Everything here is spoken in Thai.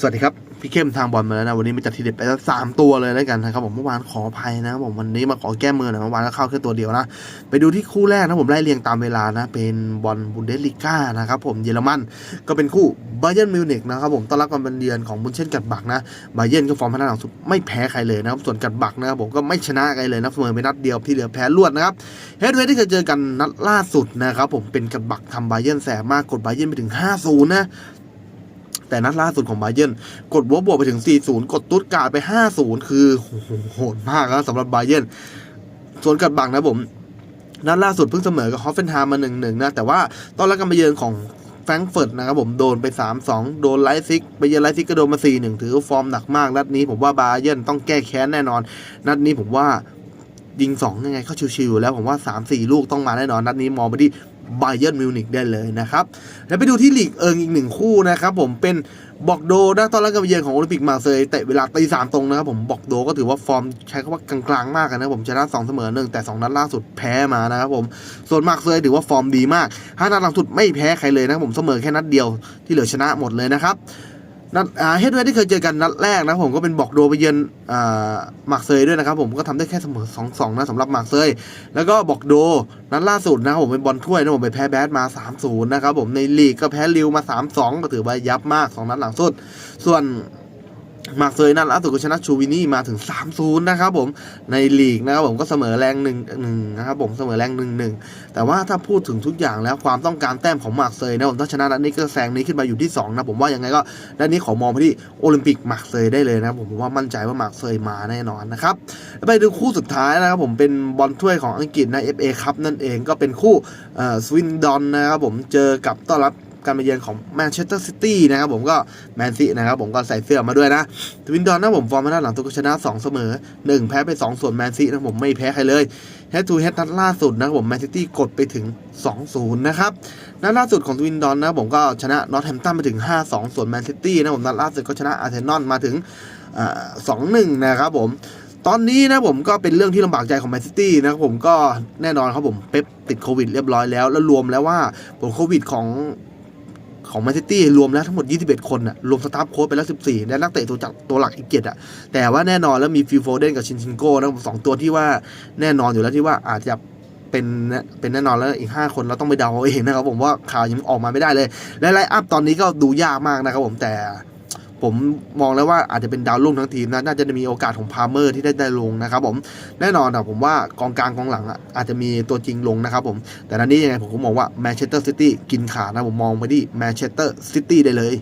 สวัสดีครับ พี่เข้มทางบอลมาแล้วนะ วันนี้มาจัดทีเด็ดไปแล้วสามตัวเลยแล้วกันนะครับผมเมื่อวานขออภัยนะผมวันนี้มาขอแก้มือหน่อยเมื่อวานก็เข้าแค่ตัวเดียวนะ ไปดูที่คู่แรกนะผมไล่เรียงตามเวลานะ เป็นบอลบุนเดสลิก้านะครับผมเยอรมันก็เป็นคู่บาเยนมิวนิกนะครับผมต้อนรับการเป็นเยือนของบุนเช่นกัดบักนะบาเยนก็ฟอร์มพันหลังสุดไม่แพ้ใครเลยนะครับส่วนกัดบักนะครับผมก็ไม่ชนะใครเลยนะเสมอไปนัดเดียวที่เหลือแพ้รวดนะครับเฮดเวย์ที่เคยเจอกันนัดล่าสุดนะครับผมเป็นกัดบักทำบาเยนแสบมากกดบาเยนไปถึง5-0นะ แต่นัดล่าสุดของบาเยิร์นกดบวกบวกไปถึง 4-0 กดตุตการ์ดไป 5-0 คือโหดมากแล้วสำหรับบาเยิร์นส่วนกัดบักนะผมนัดล่าสุดเพิ่งเสมอกับฮอฟเฟนไฮม์มา1-1นะแต่ว่าตอนแรกการมาเยือนของแฟรงก์เฟิร์ตนะครับผมโดนไป 3-2 โดนไลซิก ไปเยือนไลซิกก็โดนมา 4-1 ถือฟอร์มหนักมากนัดนี้ผมว่าบาเยิร์นต้องแก้แค้นแน่นอน นัดนี้ผมว่ายิง 2 ยังไงก็ชิวๆอยู่แล้วผมว่า 3-4 ลูกต้องมาแน่นอน นัดนี้มองไปที่ ไบเยอร์นมิวนิกได้เลยนะครับ แล้วไปดูที่ลีกเอิงอีกหนึ่งคู่นะครับผมเป็นบอกโดนะตอนแรกการมเยือนของโอลิมปิกมาเซยเตะเวลาตีสามตรงนะครับผมบอกโดก็ถือว่าฟอร์มใช้คำว่ากลางๆมากนะครับผมชนะสองเสมอหนึ่งแต่สองนัดล่าสุดแพ้มานะครับผมส่วนมาเซยถือว่าฟอร์มดีมากห้านัดหลังสุดไม่แพ้ใครเลยนะครับผมเสมอแค่นัดเดียวที่เหลือชนะหมดเลยนะครับ นัดเฮดเวยที่เคยเจอกันนัดแรกนะผมก็เป็นบอกโดไปเยือนหมากเซยด้วยนะครับผมก็ทำได้แค่เสมอสองสองนะสำหรับหมากเซยแล้วก็บอกโดนัดล่าสุดนะครับผมเป็นบอลถ้วยนะผมไปแพ้แบดมา3-0นย์นะครับผมในลีกก็แพ้ลิวมา3-2ก็ถือว่ายับมาก2นัดหลังสุด ส่วน มาเซยนัดล่าสุดก็ชนะชูวินี่มาถึง 3-0 นะครับผมในลีกนะครับผมก็เสมอแรง1 1นะครับผมเสมอแรง1-1แต่ว่าถ้าพูดถึงทุกอย่างแล้วความต้องการแต้มของมาเซยนะผมถ้าชนะนัดนี้ก็แซงนี้ขึ้นมาอยู่ที่ 2 นะผมว่ายังไงก็นัดนี้ขอมองไปที่โอลิมปิกมาเซยได้เลยนะผมผมว่ามั่นใจว่ามาเซยมาแน่นอนนะครับไปดูคู่สุดท้ายนะครับผมเป็นบอลถ้วยของอังกฤษนะ FA ครับนั่นเองก็เป็นคู่สวินดอนนะครับผมเจอกับต้อนรับ การมาเยือนของแมนเชสเตอร์ซิตี้นะครับผมก็แมนซีนะครับผมก็ใส่เสื้อมาด้วยนะสวินดอนนะผมฟอร์มมาด้านหลังตัวก็ชนะ 2 เสมอ 1 แพ้ไป 2 ส่วนแมนซีนะผมไม่แพ้ใครเลยเฮดทูเฮดนัดล่าสุดนะครับผมแมนซิตี้กดไปถึง 2-0 นะครับนัดล่าสุดของทวินดอนนะผมก็ชนะนอตแฮมตันไปถึง 5-2 ส่วนแมนซิตี้นะผมนัดล่าสุดก็ชนะอาร์เซนอลมาถึงสองหนึ่งนะครับผมตอนนี้นะผมก็เป็นเรื่องที่ลำบากใจของแมนซิตี้นะครับผมก็แน่นอนครับผมเป๊ปติดโควิดเรียบร้อยแล้ว แล้วรวมแล้วว่าผลโควิดของ ของแมนซิตี้รวมแล้วทั้งหมด 21 คนอะรวมสตาฟโค้ชไปแล้ว 14 และนักเตะตัวจักตัวหลักอีกเจ็ดอะแต่ว่าแน่นอนแล้วมีฟิลโฟเดนกับชินชินโก้นะสองตัวที่ว่าแน่นอนอยู่แล้วที่ว่าอาจจะเป็นเป็นแน่นอนแล้วอีก 5 คนเราต้องไปเดาเอาเองนะครับผมว่าข่าวยังออกมาไม่ได้เลยและไลน์อัพตอนนี้ก็ดูยากมากนะครับผมแต่ ผมมองแล้วว่าอาจจะเป็นดาวรุ่งทั้งทีมนะน่าจะมีโอกาสของพาร์เมอร์ที่ได้ได้ลงนะครับผมแน่นอนนะผมว่ากองกลางกองหลังอาจจะมีตัวจริงลงนะครับผมแต่นันนี้ยังไงผมก็มองว่าแมนเชสเตอร์ซิตี้กินขานะผมมองไปที่แมนเชสเตอร์ซิตี้ได้เลย